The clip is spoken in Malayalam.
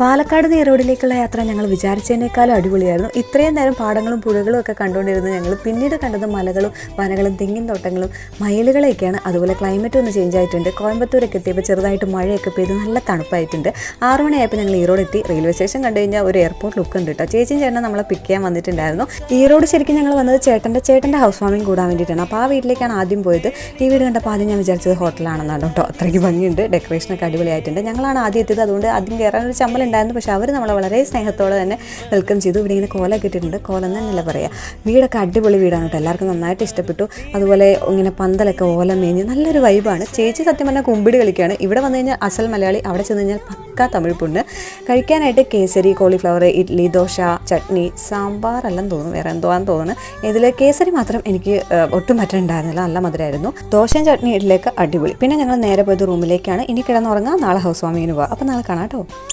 പാലക്കാട് നീറോഡിലേക്കുള്ള യാത്ര ഞങ്ങൾ വിചാരിച്ചതിനേക്കാളും അടിപൊളിയായിരുന്നു. ഇത്രയും നേരം പാടങ്ങളും പുഴകളും ഒക്കെ കണ്ടുകൊണ്ടിരുന്ന ഞങ്ങൾ പിന്നീട് കണ്ടത് മലകളും വനകളും തെങ്ങിൻ തോട്ടങ്ങളും മയിലുകളെയൊക്കെയാണ്. അതുപോലെ ക്ലൈമറ്റ് ഒന്ന് ചേഞ്ച് ആയിട്ടുണ്ട്. കോയമ്പത്തൂരൊക്കെ എത്തിയപ്പോൾ ചെറുതായിട്ട് മഴയൊക്കെ പെയ്ത് നല്ല തണുപ്പായിട്ടുണ്ട്. ആറു മണിയായപ്പോൾ ഞങ്ങൾ ഈറോഡ് എത്തി. റെയിൽവേ സ്റ്റേഷൻ കണ്ടു കഴിഞ്ഞാൽ ഒരു എയർപോർട്ട് ലുക്ക് ഉണ്ട് കേട്ടോ. ചേച്ചിയും ചേട്ടൻ നമ്മളെ പിക്ക് ചെയ്യാൻ വന്നിട്ടുണ്ടായിരുന്നു. ഈറോഡ് ശരിക്കും ഞങ്ങൾ വന്നത് ചേട്ടന്റെ ചേട്ടന്റെ ഹൗസ് വാമിംഗ് കൂടാൻ വേണ്ടിയിട്ടാണ്. അപ്പോൾ ആ വീട്ടിലേക്കാണ് ആദ്യം പോയത്. ഈ വീട് കണ്ടപ്പോൾ ആദ്യം ഞാൻ വിചാരിച്ചത് ഹോട്ടലാണെന്നാണ് കേട്ടോ. അത്രയ്ക്ക് ഭംഗിയുണ്ട്. ഡെക്കറേഷനൊക്കെ അടിപൊളിയായിട്ടുണ്ട്. ഞങ്ങളാണ് ആദ്യം എത്തിയത്. അതുകൊണ്ട് ആദ്യം കയറാൻ ഒരു ചമ്മൽ ഉണ്ടായിരുന്നു. പക്ഷേ അവർ നമ്മളെ വളരെ സ്നേഹത്തോടെ തന്നെ വെൽക്കം ചെയ്തു. ഇവിടെ ഇങ്ങനെ കോല കിട്ടിയിട്ടുണ്ട്. കോലം തന്നെയല്ല പറയുക വീടൊക്കെ അടിപൊളി വീടാണ് കേട്ടോ. എല്ലാവർക്കും നന്നായിട്ട് ഇഷ്ടപ്പെട്ടു. അതുപോലെ ഇങ്ങനെ പന്തലൊക്കെ ഓല മേഞ്ഞ് നല്ലൊരു വൈബാണ് ചേച്ചി സത്യം പറഞ്ഞാൽ കുമ്പിടി കളിക്കുകയാണ്. ഇവിടെ വന്നു കഴിഞ്ഞാൽ അസൽ മലയാളി അവിടെ ചെന്ന് കഴിഞ്ഞാൽ പക്കാ തമിഴ് പുണ്ണ്. കഴിക്കാനായിട്ട് കേസരി കോളിഫ്ലവർ ഇഡ്ഡലി ദോശ ചട്നി സാമ്പാർ എല്ലാം തോന്നുന്നു വേറെ എന്തോ ആണെന്ന് തോന്നുന്നു. ഇതിൽ കേസരി മാത്രം എനിക്ക് ഒട്ടും പറ്റുന്നുണ്ടായിരുന്നില്ല നല്ല മധുരമായിരുന്നു ദോശയും ചട്നി ഇഡ്ഡലിയൊക്കെ അടിപൊളി. പിന്നെ ഞങ്ങൾ നേരെ പോയത് റൂമിലേക്കാണ് ഇനി കിടന്നുറങ്ങാം. നാളെ ഹൗസ് വാമിങ്ങിന് പോവാം. അപ്പോൾ നാളെ കാണാം കേട്ടോ.